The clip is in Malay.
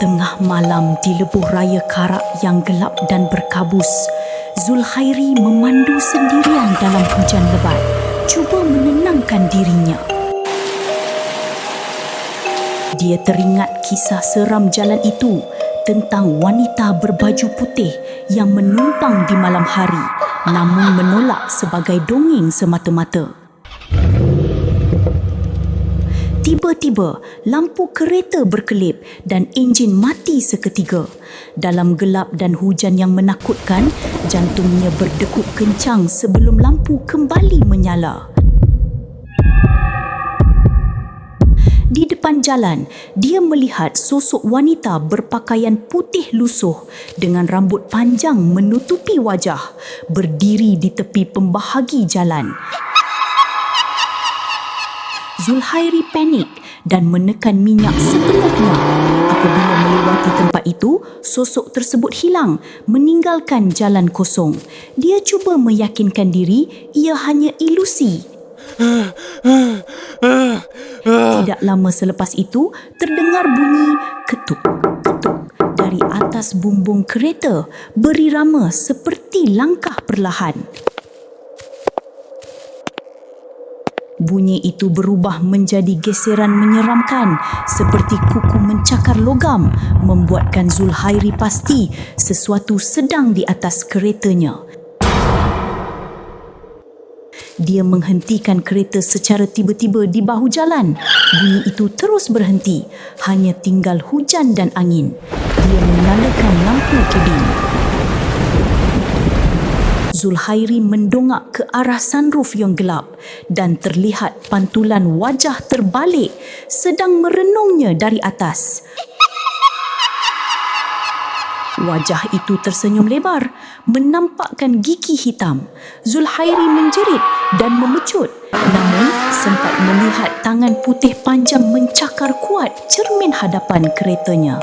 Tengah malam di lebuh raya Karak yang gelap dan berkabus, Zulhairi memandu sendirian dalam hujan lebat, cuba menenangkan dirinya. Dia teringat kisah seram jalan itu tentang wanita berbaju putih yang menumpang di malam hari namun menolak sebagai dongeng semata-mata. Tiba-tiba, lampu kereta berkelip dan enjin mati seketika. Dalam gelap dan hujan yang menakutkan, jantungnya berdekut kencang sebelum lampu kembali menyala. Di depan jalan, dia melihat sosok wanita berpakaian putih lusuh dengan rambut panjang menutupi wajah, berdiri di tepi pembahagi jalan. Zulhairi panik dan menekan minyak sepenuhnya. Apabila melewati tempat itu, sosok tersebut hilang, meninggalkan jalan kosong. Dia cuba meyakinkan diri ia hanya ilusi. Tidak lama selepas itu, terdengar bunyi ketuk-ketuk dari atas bumbung kereta berirama seperti langkah perlahan. Bunyi itu berubah menjadi geseran menyeramkan seperti kuku mencakar logam membuatkan Zulhairi pasti sesuatu sedang di atas keretanya. Dia menghentikan kereta secara tiba-tiba di bahu jalan. Bunyi itu terus berhenti. Hanya tinggal hujan dan angin. Dia menyalakan lampu kebin. Zulhairi mendongak ke arah sunroof yang gelap dan terlihat pantulan wajah terbalik sedang merenungnya dari atas. Wajah itu tersenyum lebar, menampakkan gigi hitam. Zulhairi menjerit dan memecut, namun sempat melihat tangan putih panjang mencakar kuat cermin hadapan keretanya.